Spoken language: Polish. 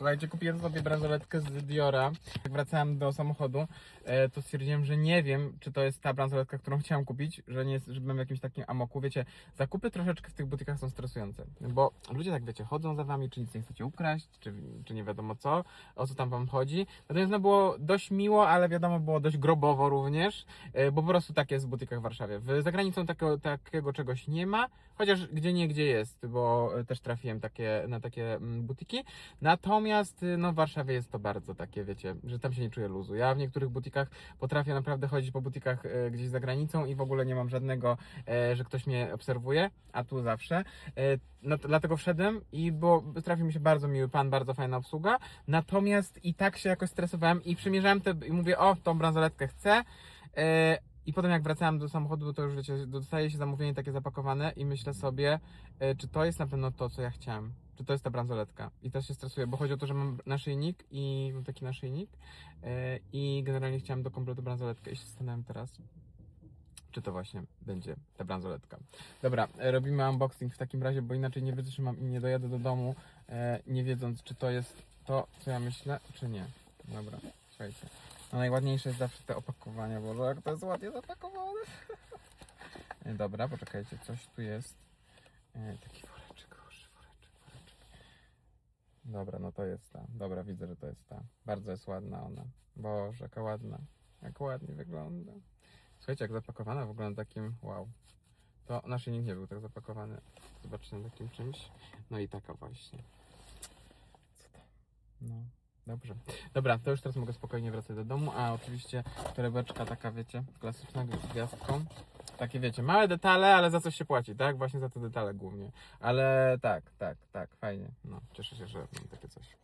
Słuchajcie, kupiłem sobie bransoletkę z Diora. Jak wracałem do samochodu, e, to stwierdziłem, że nie wiem, czy to jest ta bransoletka, którą chciałem kupić, że nie jest, że byłem w jakimś takim amoku. Wiecie, zakupy troszeczkę w tych butikach są stresujące, bo ludzie tak, wiecie, chodzą za wami, czy nic nie chcecie ukraść, czy, czy nie wiadomo co, o co tam wam chodzi. Natomiast no było dość miło, ale wiadomo, było dość grobowo również, e, bo po prostu tak jest w butikach w Warszawie. W zagranicą takiego, takiego czegoś nie ma, chociaż gdzie nie gdzie jest, bo e, też trafiłem takie, na takie mm, butiki. Natomiast y, no, w Warszawie jest to bardzo takie, wiecie, że tam się nie czuję luzu. Ja w niektórych butikach potrafię naprawdę chodzić po butikach e, gdzieś za granicą i w ogóle nie mam żadnego, e, że ktoś mnie obserwuje, a tu zawsze. E, no, dlatego wszedłem i było, trafił mi się bardzo miły pan, bardzo fajna obsługa. Natomiast i tak się jakoś stresowałem i przymierzałem te i mówię, o, tą bransoletkę chcę. E, i potem jak wracałem do samochodu, to już wiecie, dostaje się zamówienie takie zapakowane i myślę sobie, e, czy to jest na pewno to, co ja chciałem. Czy to jest ta bransoletka. I też się stresuję, bo chodzi o to, że mam naszyjnik i mam taki naszyjnik e, i generalnie chciałem do kompletu bransoletkę i się zastanawiam teraz, czy to właśnie będzie ta bransoletka. Dobra, e, robimy unboxing w takim razie, bo inaczej nie wytrzymam i nie dojadę do domu, nie wiedząc, czy to jest to, co ja myślę, czy nie. Dobra, słuchajcie. No najładniejsze jest zawsze te opakowania, bo jak to jest ładnie zapakowane. Dobra, poczekajcie, coś tu jest. E, taki woreczek, woreczek, woreczek. Dobra, no to jest ta. Dobra, widzę, że to jest ta. Bardzo jest ładna ona. Boże, jaka ładna. Jak ładnie wygląda. Słuchajcie, jak zapakowana w ogóle na takim, wow. To naszyjnik nie był tak zapakowany. Zobaczcie na takim czymś. No i taka właśnie. Co to? No. Dobrze. Dobra, to już teraz mogę spokojnie wracać do domu, a oczywiście torebeczka taka, wiecie, klasyczna z gwiazdką. Takie, wiecie, małe detale, ale za coś się płaci, tak? Właśnie za te detale głównie. Ale tak, tak, tak, fajnie. No, cieszę się, że mam takie coś.